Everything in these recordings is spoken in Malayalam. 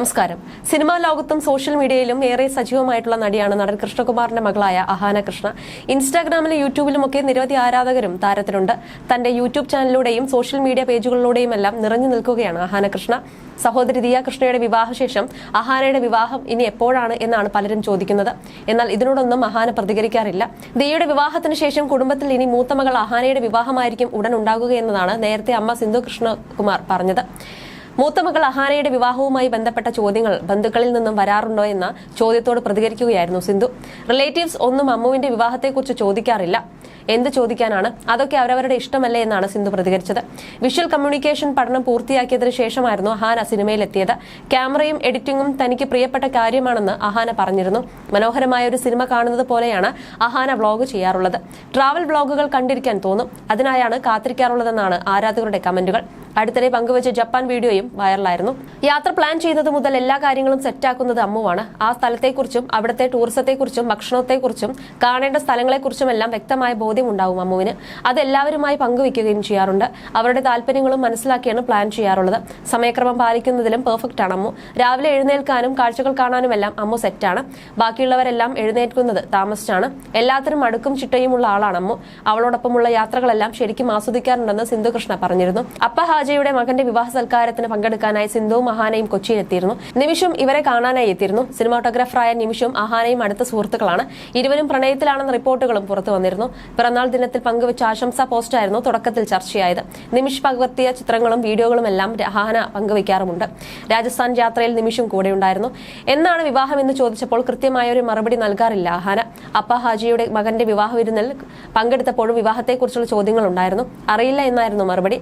നമസ്കാരം. സിനിമാ ലോകത്തും സോഷ്യൽ മീഡിയയിലും ഏറെ സജീവമായിട്ടുള്ള നടിയാണ് നടൻ കൃഷ്ണകുമാറിന്റെ മകളായ അഹാന കൃഷ്ണ. ഇൻസ്റ്റാഗ്രാമിലും യൂട്യൂബിലും ഒക്കെ നിരവധി ആരാധകരും താരത്തിനുണ്ട് തന്റെ യൂട്യൂബ് ചാനലിലൂടെയും സോഷ്യൽ മീഡിയ പേജുകളിലൂടെയും എല്ലാം നിറഞ്ഞു നിൽക്കുകയാണ് അഹാന കൃഷ്ണ. സഹോദരി ദിയ കൃഷ്ണയുടെ വിവാഹശേഷം അഹാനയുടെ വിവാഹം ഇനി എപ്പോഴാണ് എന്നാണ് പലരും ചോദിക്കുന്നത്. എന്നാൽ ഇതിനോടൊന്നും അഹാന പ്രതികരിക്കാറില്ല. ദിയയുടെ വിവാഹത്തിന് ശേഷം കുടുംബത്തിൽ ഇനി മൂത്ത മകൾ അഹാനയുടെ വിവാഹമായിരിക്കും ഉടൻ ഉണ്ടാകുക എന്നതാണ് നേരത്തെ അമ്മ സിന്ധു കൃഷ്ണകുമാർ പറഞ്ഞത്. മൂത്ത മകൾ അഹാനയുടെ വിവാഹവുമായി ബന്ധപ്പെട്ട ചോദ്യങ്ങൾ ബന്ധുക്കളിൽ നിന്നും വരാറുണ്ടോ എന്ന ചോദ്യത്തോട് പ്രതികരിക്കുകയായിരുന്നു സിന്ധു. റിലേറ്റീവ്സ് ഒന്നും അമ്മുവിന്റെ വിവാഹത്തെക്കുറിച്ച് ചോദിക്കാറില്ല. എന്ത് ചോദിക്കാനാണ്? അതൊക്കെ അവരവരുടെ ഇഷ്ടമല്ലേ എന്നാണ് സിന്ധു പ്രതികരിച്ചത്. വിഷ്വൽ കമ്മ്യൂണിക്കേഷൻ പഠനം പൂർത്തിയാക്കിയതിനു ശേഷമായിരുന്നു അഹാന സിനിമയിലെത്തിയത്. ക്യാമറയും എഡിറ്റിംഗും തനിക്ക് പ്രിയപ്പെട്ട കാര്യമാണെന്ന് അഹാന പറഞ്ഞിരുന്നു. മനോഹരമായ ഒരു സിനിമ കാണുന്നത് പോലെയാണ് അഹാന വ്ളോഗ് ചെയ്യാറുള്ളത്. ട്രാവൽ വ്ളോഗുകൾ കണ്ടിരിക്കാൻ തോന്നും. അതിനായാണ് കാത്തിരിക്കാറുള്ളതെന്നാണ് ആരാധകരുടെ കമന്റുകൾ. അടുത്തിടെ പങ്കുവച്ച ജപ്പാൻ വീഡിയോയും വൈറലായിരുന്നു. യാത്ര പ്ലാൻ ചെയ്യുന്നത് മുതൽ എല്ലാ കാര്യങ്ങളും സെറ്റാക്കുന്നത് അമ്മുവാണ്. ആ സ്ഥലത്തെക്കുറിച്ചും അവിടുത്തെ ടൂറിസത്തെക്കുറിച്ചും ഭക്ഷണത്തെക്കുറിച്ചും കാണേണ്ട സ്ഥലങ്ങളെക്കുറിച്ചും എല്ലാം വ്യക്തമായ ബോധ്യം ഉണ്ടാവും അമ്മുവിന്. അത് എല്ലാവരുമായി പങ്കുവയ്ക്കുകയും ചെയ്യാറുണ്ട്. അവരുടെ താല്പര്യങ്ങളും മനസ്സിലാക്കിയാണ് പ്ലാൻ ചെയ്യാറുള്ളത്. സമയക്രമം പാലിക്കുന്നതിലും പെർഫെക്റ്റ് ആണ് അമ്മു. രാവിലെ എഴുന്നേൽക്കാനും കാഴ്ചകൾ കാണാനും എല്ലാം അമ്മു സെറ്റാണ്. ബാക്കിയുള്ളവരെല്ലാം എഴുന്നേൽക്കുന്നത് താമസിച്ചാണ്. എല്ലാത്തിനും അടുക്കും ചിട്ടയുമുള്ള ആളാണ് അമ്മു. അവളോടൊപ്പമുള്ള യാത്രകളെല്ലാം ശരിക്കും ആസ്വദിക്കാറുണ്ടെന്ന് സിന്ധു കൃഷ്ണ പറഞ്ഞിരുന്നു. അപ്പ ഹാജയുടെ മകന്റെ വിവാഹ സൽക്കാരത്തിന് പങ്കെടുക്കാനായി സിന്ധുവും കൊച്ചിയിൽ എത്തിയിരുന്നു നിമിഷും ഇവരെ കാണാനായി എത്തിയിരുന്നു. സിനിമാട്ടോഗ്രാഫറായ നിമിഷും അഹാനയും അടുത്ത സുഹൃത്തുക്കളാണ്. ഇരുവരും പ്രണയത്തിലാണെന്ന റിപ്പോർട്ടുകളും പുറത്തു വന്നിരുന്നു. പിറന്നാൾ ദിനത്തിൽ പങ്കുവച്ച ആശംസാ പോസ്റ്റായിരുന്നു തുടക്കത്തിൽ ചർച്ചയായത്. നിമിഷ് പകർത്തിയ ചിത്രങ്ങളും വീഡിയോകളും എല്ലാം അഹാന പങ്കുവയ്ക്കാറുമുണ്ട്. രാജസ്ഥാൻ യാത്രയിൽ നിമിഷും കൂടെയുണ്ടായിരുന്നു എന്നാണ് വിവാഹം എന്ന് ചോദിച്ചപ്പോൾ കൃത്യമായ ഒരു മറുപടി നൽകാറില്ല അഹാന അപ്പ ഹാജിയുടെ മകന്റെ വിവാഹ വിരുന്നിൽ പങ്കെടുത്തപ്പോഴും വിവാഹത്തെക്കുറിച്ചുള്ള ചോദ്യങ്ങൾ ഉണ്ടായിരുന്നു അറിയില്ല എന്നായിരുന്നു മറുപടി.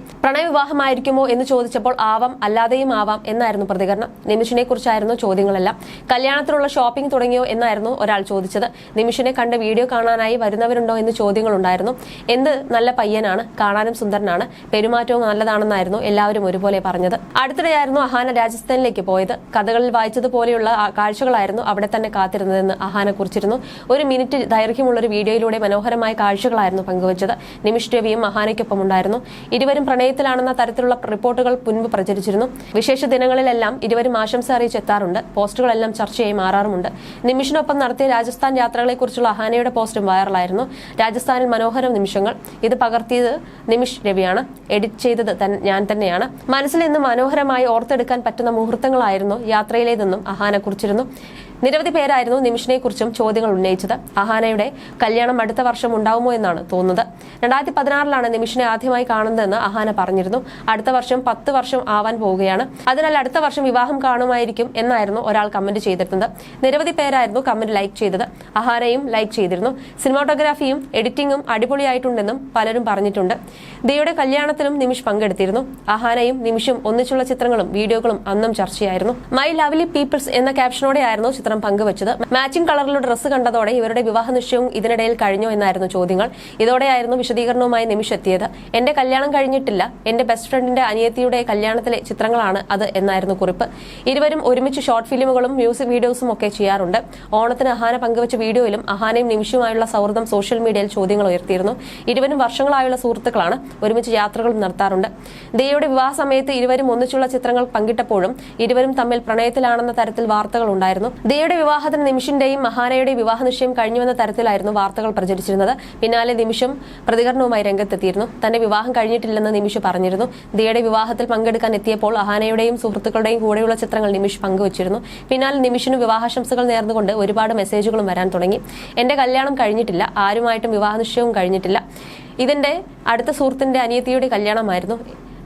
പ്രണയവിവാഹമായിരിക്കുമോ എന്ന് ചോദിച്ചപ്പോൾ ആവാം അല്ലാതെയും ആവാം എന്നായിരുന്നു പ്രതികരണം. നിമിഷിനെ കുറിച്ചായിരുന്നു ചോദ്യങ്ങളെല്ലാം. കല്യാണത്തിലുള്ള ഷോപ്പിംഗ് തുടങ്ങിയോ എന്നായിരുന്നു ഒരാൾ ചോദിച്ചത്. നിമിഷിനെ കണ്ട് വീഡിയോ കാണാനായി വരുന്നവരുണ്ടോ എന്ന് ചോദ്യങ്ങളുണ്ടായിരുന്നു. എന്ത് നല്ല പയ്യനാണ് കാണാനും സുന്ദരനാണ് പെരുമാറ്റവും നല്ലതാണെന്നായിരുന്നു എല്ലാവരും ഒരുപോലെ പറഞ്ഞത്. അടുത്തിടെയായിരുന്നു അഹാന രാജസ്ഥാനിലേക്ക് പോയത്. കഥകളിൽ വായിച്ചതുപോലെയുള്ള കാഴ്ചകളായിരുന്നു അവിടെ തന്നെ കാത്തിരുന്നതെന്ന് അഹാന കുറിച്ചിരുന്നു. ഒരു മിനിറ്റ് ദൈർഘ്യമുള്ള ഒരു വീഡിയോയിലൂടെ മനോഹരമായ കാഴ്ചകളായിരുന്നു പങ്കുവച്ചത്. നിമിഷ് രവിയും അഹാനയ്ക്കൊപ്പം ഉണ്ടായിരുന്നു. ഇരുവരും പ്രണയത്തിലാണെന്ന തരത്തിലുള്ള റിപ്പോർട്ടുകൾ മുൻപ് പ്രചരിച്ചിരുന്നു. വിശേഷ ദിനങ്ങളിലെല്ലാം ഇരുവരും ആശംസ അറിയിച്ചെത്താറുണ്ട് പോസ്റ്റുകളെല്ലാം ചർച്ചയായി മാറാറുമുണ്ട്. നിമിഷിനൊപ്പം നടത്തിയ രാജസ്ഥാൻ യാത്രകളെക്കുറിച്ചുള്ള അഹാനയുടെ പോസ്റ്റും വൈറലായിരുന്നു. രാജസ്ഥാനിൽ മനോഹര നിമിഷങ്ങൾ. ഇത് പകർത്തിയത് നിമിഷ് രവിയാണ്. എഡിറ്റ് ചെയ്തത് ഞാൻ തന്നെയാണ്. മനസ്സിൽ നിന്ന് മനോഹരമായി ഓർത്തെടുക്കാൻ പറ്റുന്ന മുഹൂർത്തങ്ങളായിരുന്നു യാത്രയിലേതെന്നും അഹാന കുറിച്ചിരുന്നു. നിരവധി പേരായിരുന്നു നിമിഷിനെ കുറിച്ചും ചോദ്യങ്ങൾ ഉന്നയിച്ചത്. അഹാനയുടെ കല്യാണം അടുത്ത വർഷം ഉണ്ടാവുമോ എന്നാണ് തോന്നുന്നത്. രണ്ടായിരത്തി പതിനാറിലാണ് നിമിഷിനെ ആദ്യമായി കാണുന്നതെന്ന് അഹാന പറഞ്ഞിരുന്നു. അടുത്ത വർഷം പത്ത് വർഷം ആവാൻ പോവുകയാണ്. അതിനാൽ അടുത്ത വർഷം വിവാഹം കാണുമായിരിക്കും എന്നായിരുന്നു ഒരാൾ കമന്റ് ചെയ്തിരുന്നത്. നിരവധി പേരായിരുന്നു കമന്റ് ലൈക്ക് ചെയ്തത്. അഹാനയും ലൈക്ക് ചെയ്തിരുന്നു. സിനിമാട്ടോഗ്രാഫിയും എഡിറ്റിംഗും അടിപൊളിയായിട്ടുണ്ടെന്നും പലരും പറഞ്ഞിട്ടുണ്ട്. ദയുടെ കല്യാണത്തിലും നിമിഷ് പങ്കെടുത്തിരുന്നു. അഹാനയും നിമിഷും ഒന്നിച്ചുള്ള ചിത്രങ്ങളും വീഡിയോകളും അന്നും ചർച്ചയായിരുന്നു. മൈ ലവ്ലി പീപ്പിൾസ് എന്ന ക്യാപ്ഷനോടെയായിരുന്നു ചിത്രം പങ്കുവച്ചത്. മാച്ചിങ് കളറിലുള്ള ഡ്രസ്സ് കണ്ടതോടെ ഇവരുടെ വിവാഹ നിശ്ചയവും ഇതിനിടയിൽ കഴിഞ്ഞോ എന്നായിരുന്നു ചോദ്യങ്ങൾ. ഇതോടെയായിരുന്നു വിശദീകരണവുമായി നിമിഷെത്തിയത്. എന്റെ കല്യാണം കഴിഞ്ഞിട്ടില്ല. എന്റെ ബെസ്റ്റ് ഫ്രണ്ടിന്റെ അനിയത്തിയുടെ കല്യാണത്തിലെ ചിത്രങ്ങളാണ് അത് എന്നായിരുന്നു കുറിപ്പ്. ഇരുവരും ഒരുമിച്ച് ഷോർട്ട് ഫിലിമുകളും മ്യൂസിക് വീഡിയോസും ഒക്കെ ചെയ്യാറുണ്ട്. ഓണത്തിന് അഹാന പങ്കുവച്ച വീഡിയോയിലും അഹാനയും നിമിഷവുമായുള്ള സൗഹൃദം സോഷ്യൽ മീഡിയയിൽ ചോദ്യങ്ങൾ ഉയർത്തിയിരുന്നു. ഇരുവരും വർഷങ്ങളായുള്ള സുഹൃത്തുക്കളാണ്. ഒരുമിച്ച് യാത്രകളും നടത്താറുണ്ട്. ദയയുടെ വിവാഹ സമയത്ത് ഇരുവരും ഒന്നിച്ചുള്ള ചിത്രങ്ങൾ പങ്കിട്ടപ്പോഴും ഇരുവരും തമ്മിൽ പ്രണയത്തിലാണെന്ന തരത്തിൽ വാർത്തകൾ ഉണ്ടായിരുന്നു. ദിയയുടെ വിവാഹത്തിന് നിമിഷിന്റെയും മഹാനയുടെ വിവാഹ നിശ്ചയം കഴിഞ്ഞുവെന്ന തരത്തിലായിരുന്നു വാർത്തകൾ പ്രചരിച്ചിരുന്നത്. പിന്നാലെ നിമിഷം പ്രതികരണവുമായി രംഗത്തെത്തിയിരുന്നു. തന്റെ വിവാഹം കഴിഞ്ഞിട്ടില്ലെന്ന് നിമിഷ് പറഞ്ഞിരുന്നു. ദിയയുടെ വിവാഹത്തിൽ പങ്കെടുക്കാൻ എത്തിയപ്പോൾ അഹാനയുടെയും സുഹൃത്തുക്കളുടെയും കൂടെയുള്ള ചിത്രങ്ങൾ നിമിഷ് പങ്കുവച്ചിരുന്നു. പിന്നാലെ നിമിഷിന് വിവാഹാശംസകൾ നേർന്നുകൊണ്ട് ഒരുപാട് മെസ്സേജുകളും വരാൻ തുടങ്ങി. എന്റെ കല്യാണം കഴിഞ്ഞിട്ടില്ല. ആരുമായിട്ടും വിവാഹ നിശ്ചയവും കഴിഞ്ഞിട്ടില്ല. ഇതിന്റെ അടുത്ത സുഹൃത്തിന്റെ അനിയത്തിയുടെ കല്യാണമായിരുന്നു.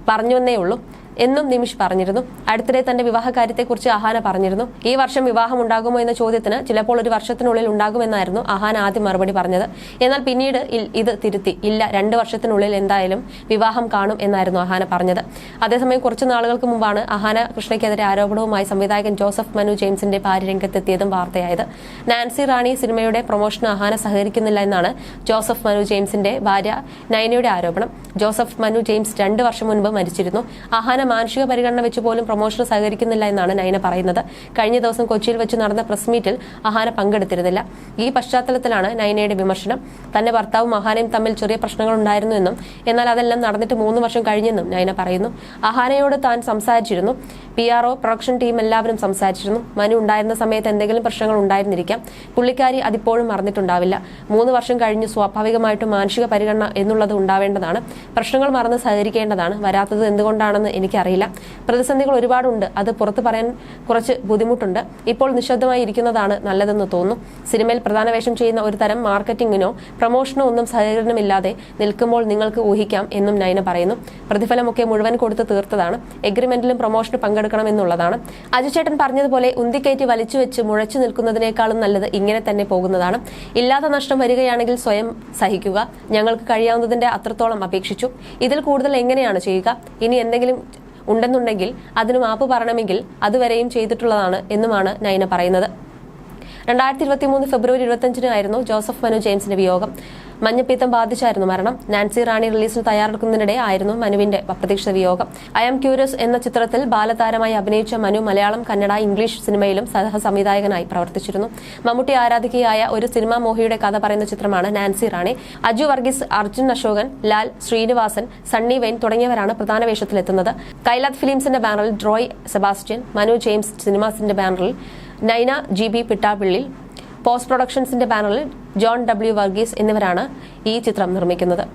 പറഞ്ഞുവെന്നേ ഉള്ളൂ. എന്നും നിമിഷ് പറഞ്ഞിരുന്നു. അടുത്തിടെ തന്റെ വിവാഹകാര്യത്തെക്കുറിച്ച് അഹാന പറഞ്ഞിരുന്നു. ഈ വർഷം വിവാഹം ഉണ്ടാകുമോ എന്ന ചോദ്യത്തിന് ചിലപ്പോൾ ഒരു വർഷത്തിനുള്ളിൽ ഉണ്ടാകുമെന്നായിരുന്നു അഹാന ആദ്യം മറുപടി പറഞ്ഞത്. എന്നാൽ പിന്നീട് ഇത് തിരുത്തി. ഇല്ല രണ്ട് വർഷത്തിനുള്ളിൽ എന്തായാലും വിവാഹം കാണും എന്നായിരുന്നു അഹാന പറഞ്ഞത്. അതേസമയം കുറച്ചു നാളുകൾക്ക് മുമ്പാണ് അഹാന കൃഷ്ണയ്ക്കെതിരെ ആരോപണവുമായി സംവിധായകൻ ജോസഫ് മനു ജെയിംസിന്റെ ഭാര്യ രംഗത്തെത്തിയതും വാർത്തയായത്. നാൻസി റാണി സിനിമയുടെ പ്രൊമോഷന് അഹാന സഹകരിക്കുന്നില്ല എന്നാണ് ജോസഫ് മനു ജെയിംസിന്റെ ഭാര്യ നയനയുടെ ആരോപണം. ജോസഫ് മനു ജെയിംസ് രണ്ട് വർഷം മുൻപ് മരിച്ചിരുന്നു. അഹാന മാനുഷിക പരിഗണന വെച്ച് പോലും പ്രൊമോഷന് സഹകരിക്കുന്നില്ല എന്നാണ് നയന പറയുന്നത്. കഴിഞ്ഞ ദിവസം കൊച്ചിയിൽ വെച്ച് നടന്ന പ്രസ് മീറ്റിൽ അഹാന പങ്കെടുത്തിരുന്നില്ല. ഈ പശ്ചാത്തലത്തിലാണ് നയനയുടെ വിമർശനം. തന്റെ ഭർത്താവും അഹാനയും തമ്മിൽ ചെറിയ പ്രശ്നങ്ങൾ ഉണ്ടായിരുന്നു എന്നും എന്നാൽ അതെല്ലാം നടന്നിട്ട് മൂന്ന് വർഷം കഴിഞ്ഞെന്നും നയന പറയുന്നു. അഹാനയോട് താൻ സംസാരിച്ചിരുന്നു. P R O production team എല്ലാവരും സംസാരിച്ചിരുന്നു. മനു ഉണ്ടായിരുന്ന സമയത്ത് എന്തെങ്കിലും പ്രശ്നങ്ങൾ ഉണ്ടായിരുന്നിരിക്കാം. പുള്ളിക്കാരി അതിപ്പോഴും മറന്നിട്ടുണ്ടാവില്ല. മൂന്ന് വർഷം കഴിഞ്ഞ് സ്വാഭാവികമായിട്ടും മാനുഷിക പരിഗണന എന്നുള്ളത് ഉണ്ടാവേണ്ടതാണ്. പ്രശ്നങ്ങൾ മറന്ന് സഹകരിക്കേണ്ടതാണ്. വരാത്തത് എന്തുകൊണ്ടാണെന്ന് എനിക്കറിയില്ല. പ്രതിസന്ധികൾ ഒരുപാടുണ്ട്. അത് പുറത്ത് പറയാൻ കുറച്ച് ബുദ്ധിമുട്ടുണ്ട്. ഇപ്പോൾ നിശബ്ദമായി ഇരിക്കുന്നതാണ് നല്ലതെന്ന് തോന്നുന്നു. സിനിമയിൽ പ്രധാന വേഷം ചെയ്യുന്ന ഒരു തരം മാർക്കറ്റിങ്ങിനോ പ്രൊമോഷനോ ഒന്നും സഹകരണമില്ലാതെ നിൽക്കുമ്പോൾ നിങ്ങൾക്ക് ഊഹിക്കാം എന്നും നയന പറയുന്നു. പ്രതിഫലമൊക്കെ മുഴുവൻ കൊടുത്ത് തീർത്തതാണ്. എഗ്രിമെന്റിലും പ്രൊമോഷന് പങ്കെടുക്കണം എന്നുള്ളതാണ്. അജുചേട്ടൻ പറഞ്ഞതുപോലെ ഉന്തിക്കയറ്റി വലിച്ചുവെച്ച് മുഴച്ചു നിൽക്കുന്നതിനേക്കാളും നല്ലത് ഇങ്ങനെ തന്നെ പോകുന്നതാണ്. ഇല്ലാത്ത നഷ്ടം വരികയാണെങ്കിൽ സ്വയം സഹിക്കുക. ഞങ്ങൾക്ക് കഴിയാവുന്നതിന്റെ അത്രത്തോളം അപേക്ഷിച്ചു. ഇതിൽ കൂടുതൽ എങ്ങനെയാണ് ചെയ്യുക? ഇനി എന്തെങ്കിലും ഉണ്ടെന്നുണ്ടെങ്കിൽ അതിന് മാപ്പ് പറയണമെങ്കിൽ അതുവരെയും ചെയ്തിട്ടുള്ളതാണ് എന്നുമാണ് നൈന പറയുന്നത്. രണ്ടായിരത്തി ഇരുപത്തി മൂന്ന് ഫെബ്രുവരി ഇരുപത്തിയഞ്ചിനായിരുന്നു ജോസഫ് മനു ജെയിംസിന്റെ വിയോഗം. മഞ്ഞപ്പിത്തം ബാധിച്ചായിരുന്നു മരണം. നാൻസി റാണി റിലീസിന് തയ്യാറെടുക്കുന്നതിനിടെ ആയിരുന്നു മനുവിന്റെ അപ്രതീക്ഷിത വിയോഗം. ഐ എം ക്യൂരിയസ് എന്ന ചിത്രത്തിൽ ബാലതാരമായി അഭിനയിച്ച മനു മലയാളം കന്നഡ ഇംഗ്ലീഷ് സിനിമയിലും സഹസംവിധായകനായി പ്രവർത്തിച്ചിരുന്നു. മമ്മൂട്ടി ആരാധികയായ ഒരു സിനിമാ മോഹിയുടെ കഥ പറയുന്ന ചിത്രമാണ് Nancy Rani. Aju Varghese Arjun Ashokan Lal Sreenivasan Sunny Wayne തുടങ്ങിയവരാണ് പ്രധാന വേഷത്തിലെത്തുന്നത്. കൈലാത് ഫിലിംസിന്റെ ബാനറിൽ ഡ്രോയ് സെബാസ്റ്റ്യൻ മനു ജെയിംസ് സിനിമാസിന്റെ ബാനറിൽ Naina G B Pittappillil post പ്രൊഡക്ഷൻസിന്റെ ബാനറിൽ ജോൺ ഡബ്ല്യു വർഗീസ് എന്നിവരാണ് ഈ ചിത്രം നിർമ്മിക്കുന്നത്.